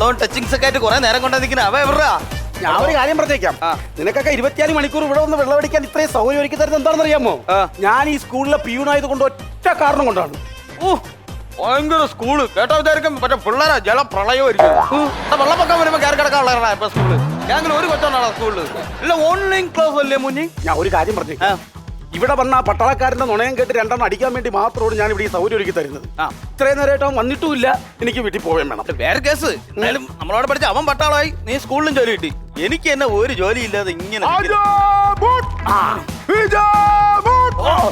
Touchings ഒക്കെ ആയിട്ട് കുറെ നേരം കൊണ്ടാ നിൽക്കുന്ന അവ എവിടാ ഞാൻ ഒരു കാര്യം പറഞ്ഞേക്കാം. നിനക്കൊക്കെ ഇരുപത്തിനാല് മണിക്കൂർ ഇവിടെ വന്ന് വെള്ളമടിക്കാൻ ഇത്രയും സൗകര്യം ഒരുക്കി തരുന്നത് എന്താണെന്ന് അറിയാമോ ഞാൻ ഈ സ്കൂളിലെ പിയൂണായത് കൊണ്ട് ഒറ്റ കാരണം കൊണ്ടാണ്. ഓ ഭയങ്കര സ്കൂൾ. കേട്ടോ വിചാരിക്കും മറ്റേ പിള്ളേരാ ജല പ്രളയമായിരിക്കും. വെള്ളപ്പൊക്കം വരുമ്പോ കയറി കിടക്കാനുള്ള സ്കൂൾ. ഞങ്ങൾ ഒരു കൊച്ചുണ്ടാണ് സ്കൂളിൽ. ഇല്ല ഓൺലൈൻ ക്ലാസ് അല്ലേ മുന്നി? ഞാൻ ഒരു കാര്യം പറഞ്ഞേക്കാം. ഇവിടെ വന്ന ആ പട്ടാളക്കാരന്റെ നുണയം കേട്ട് രണ്ടെണ്ണം അടിക്കാൻ വേണ്ടി മാത്രമാണ് ഞാൻ ഇവിടെ ഈ സൗകര്യം ഒരുക്കി തരുന്നത്. ആ. ഇത്രയും നേരമായിട്ട് അവൻ വന്നിട്ടുമില്ല. എനിക്ക് വീട്ടിൽ പോവേം വേണം. വേറെ കേസ്. എന്നാലും നമ്മളോട് പഠിച്ച അവൻ പട്ടാളമായി. നീ സ്കൂളിലും ജോലി കിട്ടി. എനിക്ക് എന്നെ ഒരു ജോലി ഇല്ലാതെ ഇങ്ങനെ നിൽക്കുന്നു. ആ. ഓ,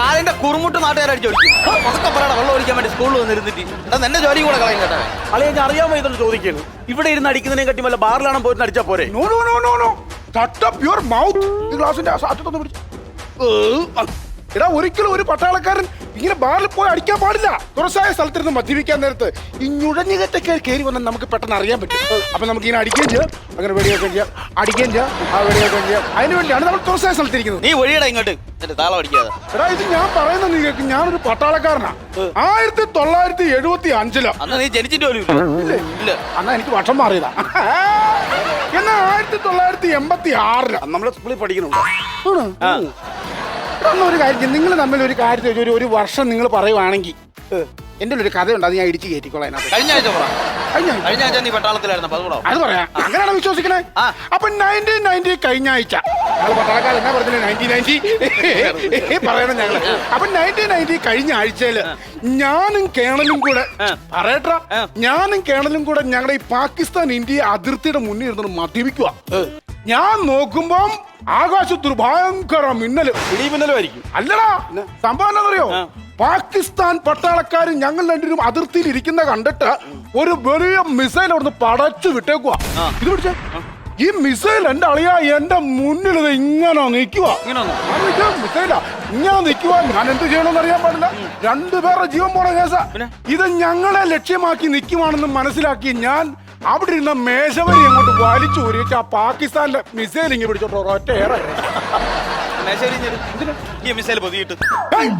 കാലിന്റെ കുറുമുട്ട് നാട്ടുകാരടിച്ചോടിക്കും പതുക്കെ പറയണ വെള്ളം ഒഴിക്കാൻ വേണ്ടി സ്കൂളിൽ വന്നിരുന്നിട്ട്. എടാ നിന്റെ ജോലി കൂടെ കളയും കേട്ടാ. അളിയ ഞാൻ അറിയാൻ വൈദ്യുതി ചോദിക്കുന്നു ഇവിടെ ഇരുന്ന് അടിക്കുന്നതിനെ കട്ടി വല്ല ബാറിലാണ് പോയിട്ട് അടിച്ചാ പോരെ? No no no no no shut your mouth ഗ്ലാസിന്റെ അറ്റത്തൊന്ന് പിടിച്ച്. എടാ ഒരിക്കലും ഒരു പട്ടാളക്കാരൻ ഇങ്ങനെ ബാറിൽ പോയി അടിക്കാൻ പാടില്ല. തുറസായ സ്ഥലത്തിരുന്ന് മദ്യപിക്കാൻ നേരത്ത് ഈ ഞുഴഞ്ഞുകറ്റൊക്കെ കയറി വന്നാൽ നമുക്ക് പെട്ടെന്ന് അറിയാൻ പറ്റും. അപ്പൊ നമുക്ക് ഇങ്ങനെ അടിക്കുകയും ചെയ്യാം. അങ്ങനെ വെടിയൊക്കെ ചെയ്യാം. അടിക്കുകയും ചെയ്യാം. ആ വെടിയൊക്കെ ചെയ്യാം. അതിന് വേണ്ടിയാണ് നമ്മൾ തുറസായ സ്ഥലത്തിരിക്കുന്നത്. നീ ഒഴിയടാ ഇങ്ങോട്ട്. എന്റെ താളം അടിക്കാതെ. എടാ ഇത് ഞാൻ പറയുന്ന നീ കേൾക്ക് ഞാനൊരു പട്ടാളക്കാരനാ. ആയിരത്തി തൊള്ളായിരത്തി എഴുപത്തി അഞ്ചിലോ അന്ന് നീ ജനിച്ചിട്ട് പോലും ഇല്ല. ഇല്ല? അന്നാ എനിക്ക് വർഷം മാറിയതാ. എന്നാ ആയിരത്തി തൊള്ളായിരത്തി എൺപത്തി ആറിൽ നമ്മുടെ സ്കൂളിൽ പഠിക്കുന്നുണ്ട് അന്ന് ഒരു കാര്യം നിങ്ങൾ തമ്മിൽ ഒരു കാര്യത്തിൽ ഒരു ഒരു വർഷം നിങ്ങൾ പറയുവാണെങ്കിൽ എന്റെ ഒരു കഥയുണ്ട് അത് ഞാൻ ഇടിച്ച് കയറ്റിക്കോളാം കഴിഞ്ഞ ആഴ്ച പറ. കഴിഞ്ഞ കഴിഞ്ഞ ആഴ്ച നീ പട്ടാളത്തിലായിരുന്നു അപ്പൊ അത് അത് പറയാം. അങ്ങനെയാണ് വിശ്വസിക്കണേ? ആ. അപ്പൊ നയന്റീൻ നയന്റി കഴിഞ്ഞ ആഴ്ച. ഞങ്ങൾ പട്ടാളക്കാർ എന്നാ പറഞ്ഞില്ലേ നയന്റീൻ നയന്റി? പറയണം ഞങ്ങൾ. അപ്പൊ നയന്റീൻ നയന്റി കഴിഞ്ഞ ആഴ്ചയിൽ ഞാനും കേണലും കൂടെ ആ. പറയട്ടാ ആ. ഞാനും കേണലും കൂടെ ഞങ്ങളുടെ ഈ പാകിസ്ഥാൻ ഇന്ത്യ അതിർത്തിയുടെ മുന്നിൽ ഇരുന്ന് മദ്യപിക്കുക ഞാൻ നോക്കുമ്പം ആകാശത്ത് ഒരു ഭയങ്കര മിന്നൽ. ഇടിമിന്നലുമായിരിക്കും അല്ലടാ സംഭവം എന്താണെന്നറിയോ? പാകിസ്ഥാൻ പട്ടാളക്കാർ ഞങ്ങൾ രണ്ടിനും അതിർത്തിയിൽ ഇരിക്കുന്ന കണ്ടിട്ട് ഒരു വലിയ മിസൈൽ അവിടുന്ന് പടച്ചു വിട്ടേക്കുവാ. ഇത് പിടിച്ചേ. ഈ മിസൈൽ എന്റെ അളിയ എന്റെ മുന്നിൽ ഇത് ഇങ്ങനെ നിൽക്കുക? മിസൈലാ. ഇങ്ങനെ നിൽക്കുക ഞാൻ എന്ത് ചെയ്യണമെന്ന് അറിയാൻ പാടില്ല. രണ്ടുപേരുടെ ജീവൻ പോണ കേസാ. ഇത് ഞങ്ങളെ ലക്ഷ്യമാക്കി നിൽക്കുവാണെന്ന് മനസ്സിലാക്കി ഞാൻ അവിടെ ഇരുന്ന മേശവരി അങ്ങോട്ട് വലിച്ചു ഊരിച്ച് ആ പാകിസ്ഥാനിലെ മിസൈൽ ഇങ്ങനെ പിടിച്ചോട്ടോ ഒറ്റ ഏറെ. മിസൈൽ പൊതിയിട്ട്. ഏയ്,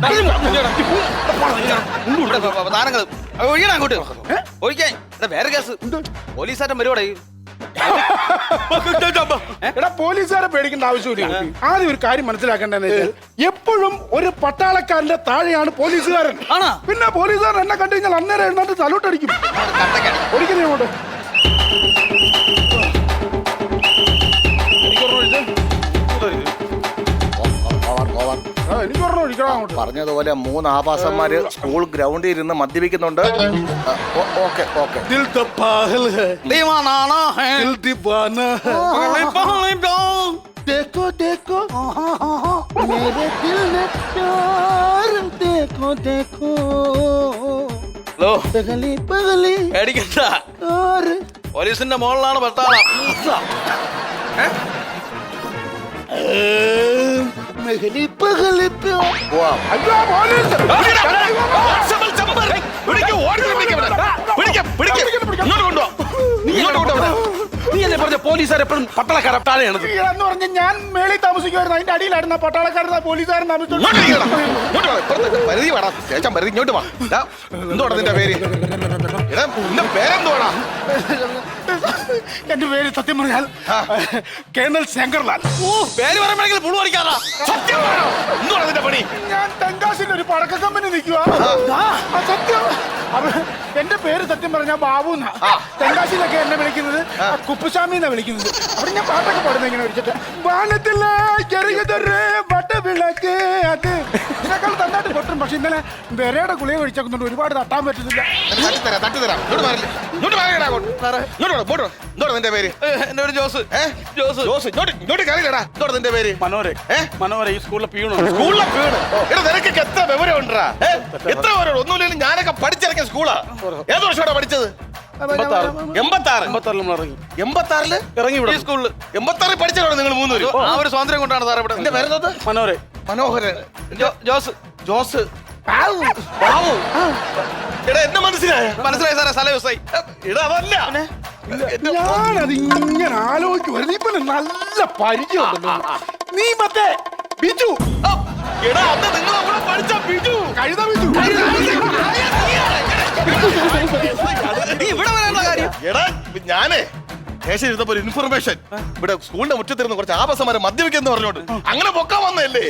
താരങ്ങൾ ഒഴിയണം അങ്ങോട്ട്. ഒഴിക്കാൻ വേറെ കേസ്. പോലീസാറ്റം വരുവാടേ. എടാ പോലീസുകാരെ പേടിക്കേണ്ട ആവശ്യമില്ല. ആദ്യം ഒരു കാര്യം മനസ്സിലാക്കേണ്ടതെന്ന് വെച്ചാൽ എപ്പോഴും ഒരു പട്ടാളക്കാരന്റെ താഴെയാണ് പോലീസുകാരൻ? പിന്നെ പോലീസുകാരൻ എന്നെ കണ്ടു കഴിഞ്ഞാൽ അന്നേരം എഴുന്നേറ്റ് സല്യൂട്ട് അടിക്കും ഓടിക്കുന്നേ അങ്ങോട്ട് ആ, എനിക്ക് പറഞ്ഞു ഒഴിക്കണം അങ്ങോട്ട് പറഞ്ഞതുപോലെ മൂന്ന് ആഭാസന്മാര് സ്കൂൾ ഗ്രൗണ്ടിൽ ഇരുന്ന് മദ്യപിക്കുന്നുണ്ട് okay okay Dil the Pagal high Dil Deewana high देखो देखो मेरे दिल ने प्यार देखो देखो ഹലോ. പോലീസിന്റെ മോളിലാണ് പട്ടാളം ഇങ്ങോട്ട് കൊണ്ടുപോ നീ അല്ലേ പറഞ്ഞ പോലീസുകാർ എപ്പോഴും പട്ടാളക്കാരെ? താഴെയാണ് എന്ന് പറഞ്ഞ ഞാൻ മേളിൽ താമസിക്കുമായിരുന്നു അതിന്റെ അടിയിലായിരുന്നു പട്ടാളക്കാരൻ പോലീസുകാരൻ പരിധി വേണം ശേഷം പരിധി ഇങ്ങോട്ട് വാ ദാ, നിന്റെ പേര്? എടാ, നിന്റെ എന്റെ പേര് സത്യം പറഞ്ഞാൽ കേണൽ ശങ്കർലാൽ. ഓ പേര് പറയുമ്പോഴെങ്കിലും പുളു അടിക്കാറാ. സത്യം വേണോ എന്തുവാടാ നിന്റെ പണി? ഞാൻ തെങ്കാശിന്റെ ഒരു പടക്ക കമ്പനി നിൽക്കുക സത്യം. എന്റെ പേര് സത്യം പറഞ്ഞാൽ ബാബു എന്നാ തെങ്കാശിയിലൊക്കെ എന്നെ വിളിക്കുന്നത് കുപ്പുസ്വാമി എന്നാ വിളിക്കുന്നത്. അവിടെ ഞാൻ പാട്ടൊക്കെ പാടുന്നത് ഇങ്ങനെ വിളിച്ചിട്ട് വാനത്തിലെ ചെറിയതൊരു വട്ടവിളക്ക് അത്. ഇതിനേക്കാൾ തന്നായിട്ട് പൊട്ടും പക്ഷെ ഇന്നലെ വിരയുടെ കുളിയെ കഴിച്ചേക്കുന്നുണ്ട് ഒരുപാട് തട്ടാൻ പറ്റുന്നില്ല. തട്ടിത്തരാം തട്ടിത്തരാം ഇങ്ങോട്ട് മാറില്ല? ഇങ്ങോട്ട് മാറിയടാ ഇങ്ങോട്ട് വാ, ഇങ്ങോട്ട്. നിന്റെ പേര്. എന്റെ ഒരു ജോസ്. ഏ? ജോസ്. ജോസ്. ഇങ്ങോട്ട് ഇങ്ങോട്ട് കയറിയില്ലടാ ഇങ്ങോട്ട് നിന്റെ പേര്. മനോരെ ഏ? മനോരെ ഈ സ്കൂളിലെ പിയൂണാണ് സ്കൂളിലെ വീട് എടാ നിനക്കൊക്കെ എത്ര വിവരം ഉണ്ടാ എത്ര വിവരം? ഒന്നുമില്ലെങ്കിലും ഞാനൊക്കെ പഠിച്ചിറങ്ങിയ സ്കൂളാ. ഏത് വർഷമാണ് പഠിച്ചത്? എൺപത്താറ്. എൺപത്താറ്? എൺപത്താറിൽ നമ്മൾ ഇറങ്ങി. എൺപത്താറിൽ? ഇറങ്ങി ഈ ഇവിടെ സ്കൂളിൽ. എൺപത്താറിൽ പഠിച്ചതാണ് നിങ്ങൾ മൂന്നുപേരും. ആ. ഒരു സ്വാതന്ത്ര്യം കൊണ്ടാണ് സാർ ഇവിടെ എന്റെ പേരെന്തത്? മനോരെ മനോഹരൻ. ജോ- ജോസ്. ജോസ്. ബാബു എടാ എന്നെ മനസ്സിലായ? മനസ്സിലായി സാറേ സ്ഥല ദിവസമായി എടാ അതല്ല. ഞാനത് ഇങ്ങനെ ആലോചിക്കുവായിരുന്നു ഇപ്പൊ നല്ല പരിചയം നീ മറ്റേ ബിജു. എടാ അന്ന് നിങ്ങൾ അവിടെ പഠിച്ച ബിജു. കഴുത ബിജു. നീ ഇവിടെ വരാനുള്ള കാര്യം. എടാ ഞാനേ ശേഷം ഇരുന്നപ്പോ ഒരു ഇൻഫർമേഷൻ ഇവിടെ സ്കൂളിന്റെ മുറ്റത്തിരുന്ന് കുറച്ച് ആപസമാരെ മദ്യപിക്കുന്ന പറഞ്ഞോണ്ട് അങ്ങനെ പൊക്കാൻ വന്നല്ലേ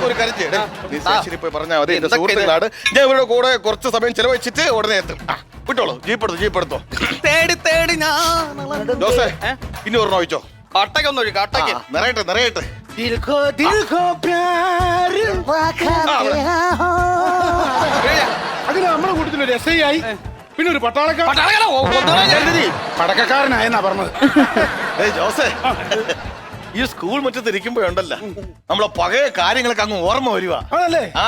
ഒരു. നീ പോയി പറഞ്ഞാൽ മതി എന്റെ സുഹൃത്തുക്കളാണ്. ഞാൻ ഇവരുടെ കൂടെ കുറച്ച് സമയം ചെലവഴിച്ചിട്ട് ഉടനെ എത്തും. ആ, വിട്ടോളൂ. ജീപ്പ് എടുത്തു ജീപ്പ് എടുത്തോ. തേടി തേടി ഞാൻ ഏ? ഇനി ഒരെണ്ണം ഒഴിച്ചോ? അട്ടയ്ക്ക് ഒന്ന് ഒഴിക്കാം അട്ടയ്ക്ക്. നിറയട്ടെ നിറയട്ടെ. ദിൽ കോ ദിൽ കോ പ്യാർ അതിന് നമ്മുടെ കൂട്ടത്തിൽ ഒരു എസ് ഐ ആയി പിന്നെ ഒരു പട്ടാളക്കാരൻ. പടക്കക്കാരനായെന്നാ പറഞ്ഞത്. ഏയ് ജോസേ. ഈ സ്കൂൾ മുറ്റത്ത് ഇരിക്കുമ്പോഴുണ്ടല്ല നമ്മളെ പഴയ കാര്യങ്ങളൊക്കെ അങ്ങ് ഓർമ്മ വരുവാ ആണല്ലേ? ആ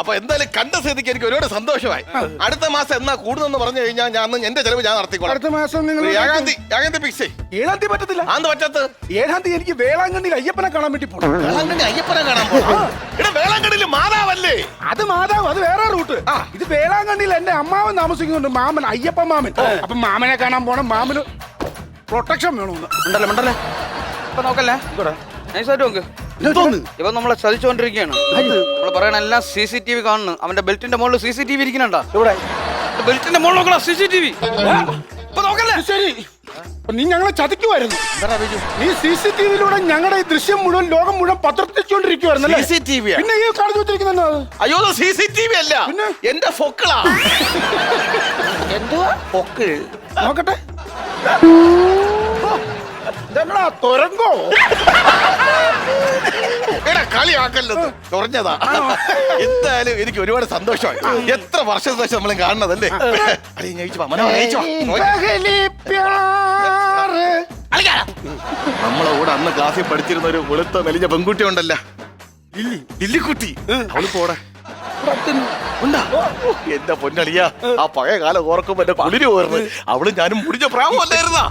അപ്പൊ എന്തായാലും കണ്ട സ്ഥിതിക്ക് എനിക്ക് ഒരുപാട് സന്തോഷമായി. അടുത്ത മാസം എന്നാ കൂടുന്നെന്ന് പറഞ്ഞു കഴിഞ്ഞാൽ ഞാൻ അന്ന് എന്റെ ചെലവ് ഞാൻ നടത്തിക്കോളാം. അടുത്ത മാസം നിങ്ങൾ ഏഴാം തീയതി ഏഴാം തീയതി ഫിക്സ് ഏഴാം തീയതി പറ്റത്തില്ല. ആന്ന് പറ്റത്ത് ഏഴാം തീയതി എനിക്ക് വേളാങ്കണ്ണിയിൽ അയ്യപ്പനെ കാണാൻ വേണ്ടി പോണം. വേളാങ്കണ്ണി അയ്യപ്പനെ കാണാൻ പോണം. ഇവിടെ വേളാങ്കണ്ണിയിൽ മാതാവല്ലേ? അത് മാതാവ് അത് വേറെ റൂട്ട്. ഇത് വേളാങ്കണ്ണിയിൽ എന്റെ അമ്മാവൻ താമസിക്കുന്നുണ്ട് മാമൻ അയ്യപ്പൻ മാമൻ. അപ്പൊ മാമനെ കാണാൻ പോണം മാമന് പ്രൊട്ടക്ഷൻ വേണമെന്ന് ഉണ്ടല്ലേ ഉണ്ടല്ലേ. ഇപ്പൊ നോക്കല്ലേ? നൈസായിട്ട് നോക്ക്. ഇപ്പൊ നമ്മളെ ചതിച്ചുകൊണ്ടിരിക്കുകയാണ്. നമ്മൾ പറയണ എല്ലാം സി സി ടി വി കാണുന്നു അവന്റെ ബെൽറ്റിന്റെ മുകളിൽ സി സി ടി വി ഇരിക്കുന്നുണ്ടോ? ഇവിടെ ബെൽറ്റിന്റെ മുകളിൽ നോക്കണം സി സി ടി വി. ഇപ്പൊ നോക്കല്ലേ? ശരി. നീ ഞങ്ങളെ ചതിക്കുമായിരുന്നു നീ സി സി ടി വിയിലൂടെ ഞങ്ങളുടെ ഈ ദൃശ്യം മുഴുവൻ ലോകം മുഴുവൻ യാ? പിന്നെ ഈ കാണിച്ചു വെച്ചിരിക്കുന്ന അയ്യോ സി സി ടി വി അല്ല. പിന്നെ? എന്റെ ഫൊക്കളാ. എന്തുവാ? നോക്കട്ടെ. ഇതെന്നാ തുരങ്കോ? എടാ കളിയാക്കല്ലത് കുറഞ്ഞതാ എന്തായാലും എനിക്ക് ഒരുപാട് സന്തോഷമായി. എത്ര വർഷത്തെ ശേഷം നമ്മൾ കാണുന്നതല്ലേ? അടി പ്യാറ്. നമ്മളെ കൂടെ അന്ന് ക്ലാസ്സിൽ പഠിച്ചിരുന്ന ഒരു വെളുത്ത മെലിഞ്ഞ പെൺകുട്ടി ഉണ്ടല്ല. ലില്ലി ലില്ലിക്കുട്ടി അവൾ പോടെ. എന്റെ പൊന്നളിയ ആ പഴയ കാലം ഓർക്കുമ്പോ എന്റെ കുളിര് ഓർന്ന് അവൾ ഞാനും മുടിഞ്ഞ പ്രാവല്ലായിരുന്നാ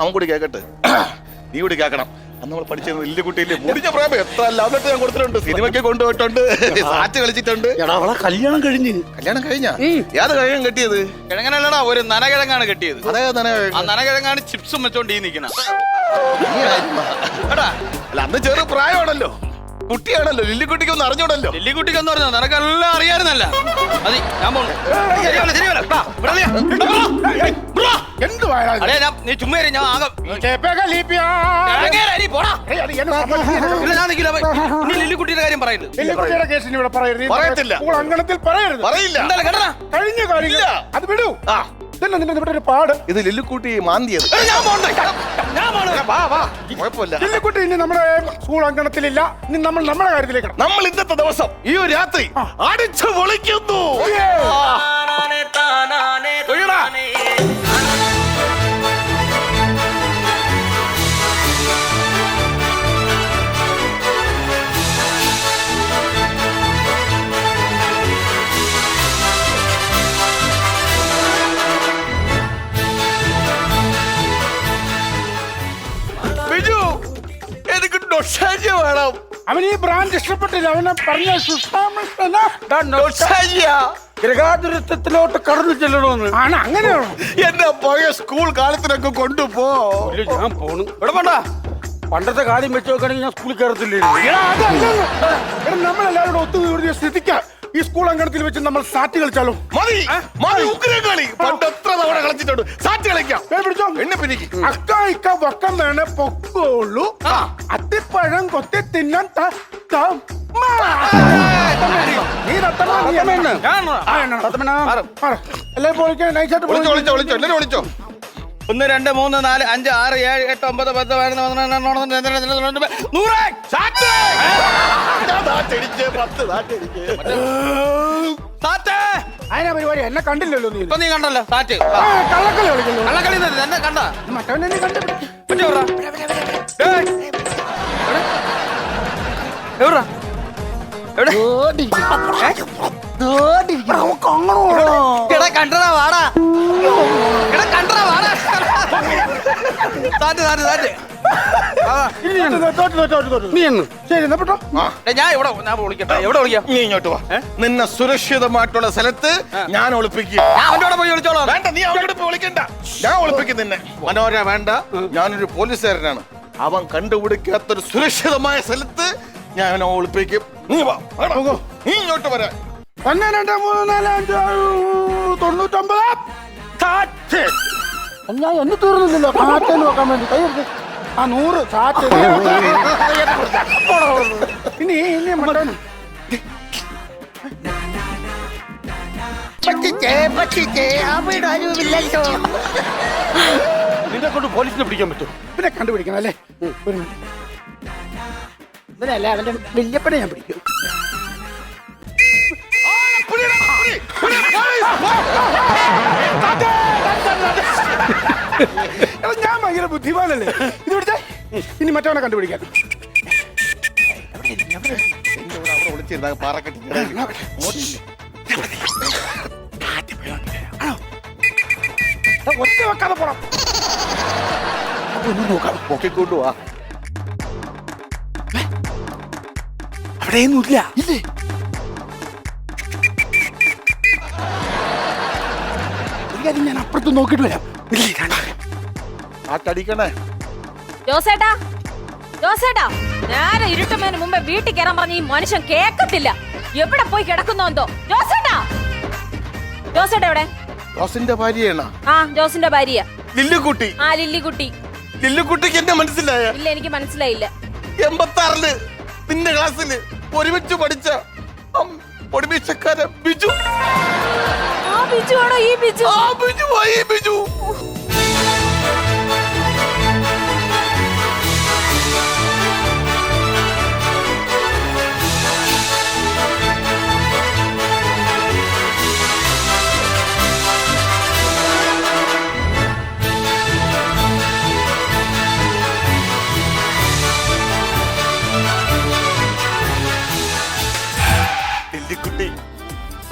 അവൻ കൂടി കേക്കട്ടെ. നീ കൂടി കേക്കണം. അന്ന് നമ്മൾ പഠിച്ചിരുന്ന കുട്ടിയില്ലേ? മുടിഞ്ഞ പ്രായം എത്ര ലാഭത്തെ ഞാൻ കൊടുത്തിട്ടുണ്ട്. സിനിമയ്ക്ക് കൊണ്ടുപോയിട്ടുണ്ട്. സാറ്റ് കളിച്ചിട്ടുണ്ട്. എടാ അവളെ കല്യാണം കഴിഞ്ഞ്. കല്യാണം കഴിഞ്ഞ? ഏത് കഴിയാൻ കെട്ടിയത്? കിഴങ്ങനല്ലടാ ഒരു നനകിഴങ്ങാണ് കെട്ടിയത്. അതേ തന്നെ ആ നനകിഴങ്ങാണ് ചിപ്സും വെച്ചോണ്ട് ഈ നിക്കണ? എടാ. അല്ല അന്ന് ചെറു പ്രായമാണല്ലോ. കുട്ടിയാണല്ലോ. ലില്ലിക്കുട്ടിക്ക് ഒന്ന് അറിഞ്ഞൂടല്ലോ. ലില്ലിക്കുട്ടിക്ക് എന്ന് പറഞ്ഞാൽ നിനക്കെല്ലാം അറിയാറുന്നല്ല മതി ഞാൻ പോണു. ശരിയല്ല ശരിയല്ല ഞാൻ നീ ചുമ്മാ ഇരി, ഞാൻ ആകെ നീ പോടാ. ഏയ്, അത് എന്നെ സമ്മതിക്കില്ല. ഇല്ല ഞാൻ നിൽക്കില്ല നീ ലില്ലിക്കുട്ടിയുടെ കാര്യം പറയുന്നത് ലില്ലിക്കുട്ടിയുടെ കേസിന് ഇവിടെ പറയരുത്. ഈ പറയത്തില്ല. അങ്കണത്തിൽ പറയരുത്. പറയില്ല. എന്തായാലും കേട്ടടാ കഴിഞ്ഞ കാര്യമില്ല അത് വിടൂ. ആ. ഇതന്നെ നിന്റെ ഇവിടെ ഒരു പാട്. ഇത് ലില്ലിക്കുട്ടി മാന്തിയത്. എടാ, ഞാൻ പോണ്ടേ. ഞാൻ പോണു. വാ വാ. കുഴപ്പമില്ല. ഇനി നമ്മുടെ സ്കൂൾ അങ്കണത്തിലില്ല. ഇനി നമ്മൾ നമ്മുടെ കാര്യത്തിലേക്ക്. നമ്മൾ ഇന്നത്തെ ദിവസം ഈ ഒരു രാത്രി അടിച്ചു പൊളിക്കുന്നു. ഒഴിയടാ. വേണം. അവൻ ഈ ബ്രാൻഡ് ഇഷ്ടപ്പെട്ടില്ല. അവനെ പറഞ്ഞ ഗ്രഹാതുരത്വത്തിലോട്ട് കടന്നു ചെല്ലണമെന്ന് ആണ് അങ്ങനെയാണോ എന്റെ പഴയ സ്കൂൾ കാലത്തിനൊക്കെ കൊണ്ടുപോ. ഞാൻ പോണു. ഇവിടെ വേണ്ട പണ്ടത്തെ കാര്യം വെച്ച് നോക്കുകയാണെങ്കിൽ ഞാൻ സ്കൂളിൽ കയറത്തില്ലേ നമ്മളെല്ലാവരും ഒത്തുതീർന്ന സ്ഥിതിക്ക് ഈ സ്കൂൾ അങ്കണത്തിൽ വെച്ച് നമ്മൾ സാറ്റ് കളിച്ചാലോ? മതി. മതി ഉഗ്രം കളി. പണ്ട് എത്ര തവണ കളിച്ചിട്ടുണ്ട്. സാറ്റ് കളിക്കാം. പിടിച്ചോ. എന്നെ പിരിക്ക്. അക്ക ഇക്ക വക്കം വേണേ പൊക്കോളൂ അത്തിപ്പഴം കൊത്തി തിന്നാൻ ത- തമ്മ. നീ തത്തമ്മ, നീ എന്നെ. ആ, എന്നെ. മാറ്. എല്ലാവരും പോയിക്കാൻ നൈസായിട്ട് വിളിച്ചോ പോയി. വിളിച്ചോ വിളിച്ചോ എല്ലാരും വിളിച്ചോ ഒന്ന് രണ്ട് മൂന്ന് നാല് അഞ്ച് ആറ് ഏഴ് എട്ട് ഒമ്പത് പത്ത് പതിനൊന്ന് പന്ത്രണ്ട് നൂറ്! സാറ്റ്! അതിനാ പരിപാടി എന്നെ കണ്ടില്ലല്ലോ നീ. ഇപ്പൊ നീ കണ്ടല്ലോ സാറ്റ്. ആ, കള്ളക്കളി കളിക്കുന്നു. കള്ളക്കളി തന്നെ എന്നെ കണ്ട. മറ്റവൻ എന്നെ കണ്ടു എവിടാ ഏയ്. എവിടെ? എവിടെ? എവിടെ? ഏ? എടാ കണ്ടടാ വാടാ. തോറ്റു തോറ്റു തോറ്റു തോറ്റു. നീ എന്ന് ശരി എന്നാ പെട്ടോ. ഡേ, ഞാൻ ഇവിടെ ഞാൻ വിളിക്കട്ടെ. എവിടെ വിളിക്കാം? നീ ഇങ്ങോട്ട് വാ. നിന്നെ സുരക്ഷിതമായിട്ടുള്ള സ്ഥലത്ത് ഞാൻ ഒളിപ്പിക്കും. ഞാൻ പോയി വിളിച്ചോളാം. വേണ്ട നീ അവനോട് വിളിക്കണ്ട. ഞാൻ ഒളിപ്പിക്കും നിന്നെ. മനോര വേണ്ട. ഞാനൊരു പോലീസുകാരനാണ്. അവൻ കണ്ടുപിടിക്കാത്തൊരു സുരക്ഷിതമായ സ്ഥലത്ത് ഞാൻ അവനെ ഒളിപ്പിക്കും. നീ വാ. നീ ഇങ്ങോട്ട് വരാ ഒന്ന് രണ്ട് മൂന്ന് നാല് അഞ്ച് തൊണ്ണൂറ്റൊമ്പത്. ഞാൻ എന്നെ തീർന്നില്ലല്ലോ. സാറ്റ് നോക്കാൻ വേണ്ടി. കൈ എടുത്ത്. ആ നൂറ് സാറ്റ് ഇനി ഇനി മട്ടൻ നിന്നെ കൊണ്ട് പോലീസിനെ പിടിക്കാൻ പറ്റും പിന്നെ കണ്ടുപിടിക്കണം അല്ലേ? ഒരു മിനിറ്റ്. ഇവനല്ല അവന്റെ വല്യപ്പനെ ഞാൻ പിടിക്കും. എടാ, ഞാൻ ഭയങ്കര ബുദ്ധിമാനല്ലേ? ഇത് പിടിച്ചേ. ഇനി മറ്റവനെ കണ്ടുപിടിക്കാൻ. ഒളിച്ചിരുന്ന പാറക്കെട്ടി ഒറ്റ വെക്കാതെ പോണം ഒന്ന് നോക്കാം പൊക്കിക്കൊണ്ടു വാ അവിടെയൊന്നും ഇല്ല ഞാൻ അപ്പുറത്ത് നോക്കിയിട്ട് വരാം. ഇല്ലേ കാണാം ജോസേട്ടാ ജോസേട്ടാ നേരെ ഇരുട്ടുന്നതിന് മുമ്പേ വീട്ടിൽ കയറാൻ പറഞ്ഞ ഈ മനുഷ്യൻ കേക്കത്തില്ല. എവിടെ പോയി കിടക്കുന്നോന്തോ ജോസേട്ടാ! ജോസേട്ടാ എവിടെ? ജോസിന്റെ ഭാര്യയാണ്? ആ ജോസിന്റെ ഭാര്യ. ലില്ലുക്കുട്ടി ആ ലില്ലിക്കുട്ടി. ലില്ലുക്കുട്ടിക്ക് എന്നെ മനസ്സിലായ? ഇല്ല എനിക്ക് മനസ്സിലായില്ല. എൺപത്തി ആറിൽ നിന്റെ ക്ലാസ്സിൽ ഒരുമിച്ച് പഠിച്ച പൊടിമീശക്കാരൻ ബിജു. ആ ബിജു ആണോ ഈ ബിജു? ആ ബിജു പോയി ബിജു.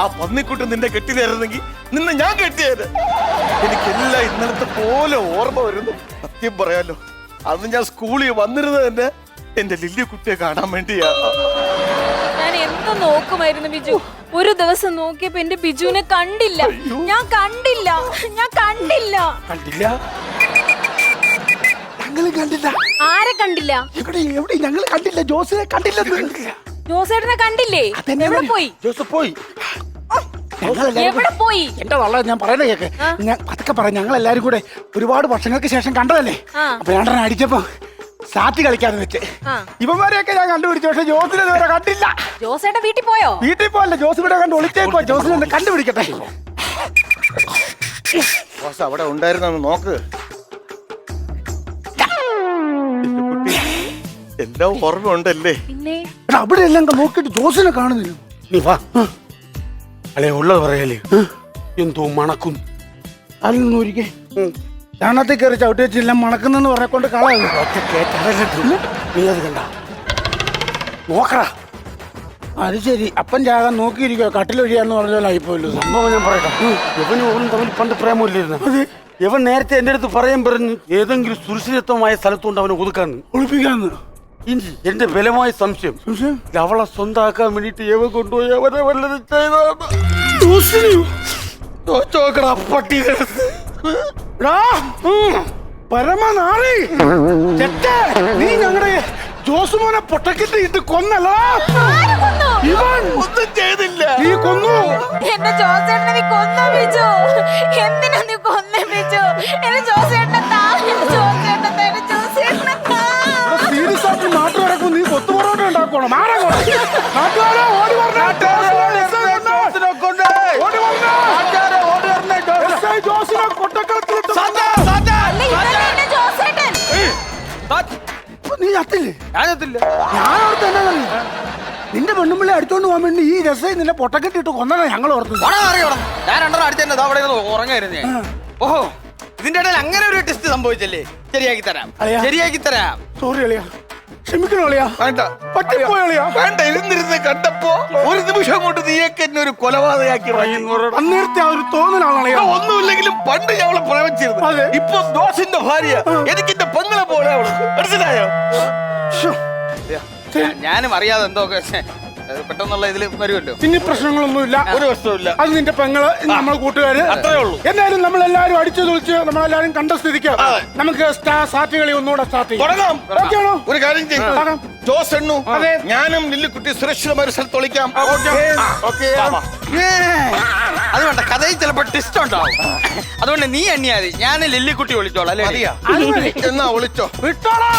ആ പന്നിക്കുട്ടി നിന്റെ കെട്ടിലായിരുന്നെങ്കിൽ നിന്നെ ഞാൻ കെട്ടിയത് എനിക്കെല്ലാം ഇന്നലത്തെ പോലെ ഓർമ്മ വരുന്നു. സത്യം പറയാലോ അന്ന് ഞാൻ സ്കൂളിൽ വന്നിരുന്നത് തന്നെ എന്റെ ലില്ലിക്കുട്ടിയെ കാണാൻ വേണ്ടിയാ. ഞാൻ എന്ത് നോക്കുമായിരുന്നു ബിജു? ഒരു ദിവസം നോക്കിയപ്പോ എന്റെ ബിജുവിനെ കണ്ടില്ല. ഞാൻ കണ്ടില്ല. ഞാൻ കണ്ടില്ല. കണ്ടില്ല? ഞങ്ങൾ കണ്ടില്ല. ആരെ കണ്ടില്ല? എവിടെ എവിടെ? ഞങ്ങൾ കണ്ടില്ല. ജോസിനെ കണ്ടില്ല. ജോസേട്ടനെ കണ്ടില്ലേ? എവിടെ പോയി? ജോസഫ് പോയി. എവിടെ പോയി? എന്റെ വള്ള ഞാൻ പറയുന്നത് കേക്ക്. ഞാൻ അതൊക്കെ പറയാം ഞങ്ങൾ എല്ലാരും കൂടെ ഒരുപാട് വർഷങ്ങൾക്ക് ശേഷം കണ്ടതല്ലേ. അപ്പൊ രണ്ടെണ്ണം അടിച്ചപ്പോ സാറ്റ് കളിക്കാന്ന് വെച്ച്. ഇവന്മാരെയൊക്കെ ഞാൻ കണ്ടുപിടിച്ചു പക്ഷെ ജോസിനെ ഇതുവരെ കണ്ടില്ല. ജോസേട്ട വീട്ടിൽ പോയോ? വീട്ടിൽ പോയല്ലോ ജോസ് ഇവിടെ കണ്ട് ഒളിച്ചേക്കോ ജോസിനെ കണ്ടുപിടിക്കട്ടെ. ജോസ് അവിടെ ഉണ്ടായിരുന്നു നോക്ക്. എല്ലാം ഓർമ്മ ഉണ്ടല്ലേ പിന്നെ? എടാ, അവിടെ എല്ലാം നോക്കിട്ട് നോക്കിയിട്ട് ജോസിനെ കാണുന്നില്ല നീ വാ. അല്ലേ ഉള്ളത് പറയല്ലേ? എന്തോ മണക്കും അല്ലൊന്നും ഒരിക്കൽ ചാണത്തിൽ കയറി ചവിട്ടി വെച്ചെല്ലാം മണക്കുന്നെന്ന് പറഞ്ഞക്കൊണ്ട് കളയാ. നീ അത് കണ്ട. നോക്കടാ. അത് ശരി. അപ്പൻ ചാകാൻ നോക്കിയിരിക്കോ കട്ടിലൊഴിയാന്ന് പറഞ്ഞ പോലെ ആയിപ്പോയല്ലോ. സംഭവം ഞാൻ പറയട്ടെ. ഇവനും തമ്മിൽ പണ്ട് പ്രേമമില്ലായിരുന്നു. ഇവൻ നേരത്തെ എന്റെ അടുത്ത് പറയാൻ പറഞ്ഞു ഏതെങ്കിലും സുരക്ഷിതത്വമായ സ്ഥലത്തുകൊണ്ട് അവനെ ഒതുക്കാന്ന്. ഒളിപ്പിക്കാന്ന്. ഇനി എന്റെ ബലമായ സംശയം. സംശയം? ഇത് അവളെ സ്വന്തമാക്കാൻ വേണ്ടിട്ട് ഏവ കൊണ്ടുപോയി അവരെ വല്ലതും ചെയ്താണ് ചോക്കടാ പട്ടി പരമനാറി. നീ ഞങ്ങളുടെ ജോസുമോനെ പൊട്ടക്കിട്ട് ഇട്ട് കൊന്നല്ല? ഇവൻ. ഒന്നും ചെയ്തില്ല. നീ കൊന്നു. എന്നെ ജോസേട്ടനെ നീ കൊന്നോ ബിജു? എന്തിനാ നീ കൊന്നേ ബിജു? എന്നെ ജോസേട്ടനെ നീ ചത്തില്ലേ ഞാൻ ഓർത്ത് എന്നാ നിന്റെ പെണ്ണുമ്പിള്ളെ അടിച്ചോണ്ട് പോകാൻ വേണ്ടി ഈ രസ നിന്നെ പൊട്ടക്കെട്ടിട്ട് കൊന്നാ ഞങ്ങൾ ഓർത്തത്. ഞാൻ രണ്ടെണ്ണം അടിച്ചെന്നെ അവിടെ ഉറങ്ങായിരുന്നു ഓഹോ ഇതിന്റെ ഇടയിൽ അങ്ങനെ ഒരു ടെസ്റ്റ് സംഭവിച്ചല്ലേ? ശരിയാക്കി തരാം. ശരിയാക്കി തരാം. സോറി അളിയാ. ക്ഷമിക്കണോ വേണ്ട. പറ്റിപ്പോയി വേണ്ട ഇരുന്നിരുന്ന് കണ്ടപ്പോ ഒരു നിമിഷം കൊണ്ട് നീയൊക്കെ എന്നെ ഒരു കൊലപാതകയാക്കി അന്നേരത്തെ ആ ഒരു തോന്നലാണോ ഒന്നുമില്ലെങ്കിലും പണ്ട് ഞങ്ങളെ പ്രേമിച്ചിരുന്നു. അതെ. ഇപ്പൊ ദോഷിന്റെ ഭാര്യ. എനിക്ക് എന്റെ പെങ്ങളെ പോലെ അവൾ. മനസ്സിലായോ? ഞാനും അറിയാതെ എന്തോ പെട്ടെന്നുള്ള ഇതിൽ വരുമല്ലോ. ഇനി പ്രശ്നങ്ങളൊന്നുമില്ല. ഒരു പ്രശ്നമില്ല അത് നിന്റെ പെങ്ങൾ നമ്മളെ കൂട്ടുകാര്. അത്രേ ഉള്ളൂ. എന്നാലും നമ്മൾ എല്ലാരും അടിച്ചു തുളിച്ച് നമ്മളെല്ലാരും കണ്ട സ്ഥിതിക്ക് നമുക്ക് സ്റ്റാ- സാറ്റ് കളി ഒന്നുകൂടെ സ്റ്റാർട്ട് ചെയ്യാം. ഓക്കെ ആണോ? ഒരു കാര്യം ചെയ്യും. ജോസ് എണ്ണു അതെ. ഞാനും ലില്ലിക്കുട്ടി സുരക്ഷിതമായ ഒരു സ്ഥലത്ത് ഒളിക്കാം. അത് വേണ്ട കഥയിൽ ചിലപ്പോ ടിസ്റ്റ് ഉണ്ടാവും. അതുകൊണ്ട് നീ എണ്ണിയാതി ഞാൻ ലില്ലിക്കുട്ടി ഒളിച്ചോളാം അല്ലേ? എന്നാ ഒളിച്ചോ. വിട്ടോളാ.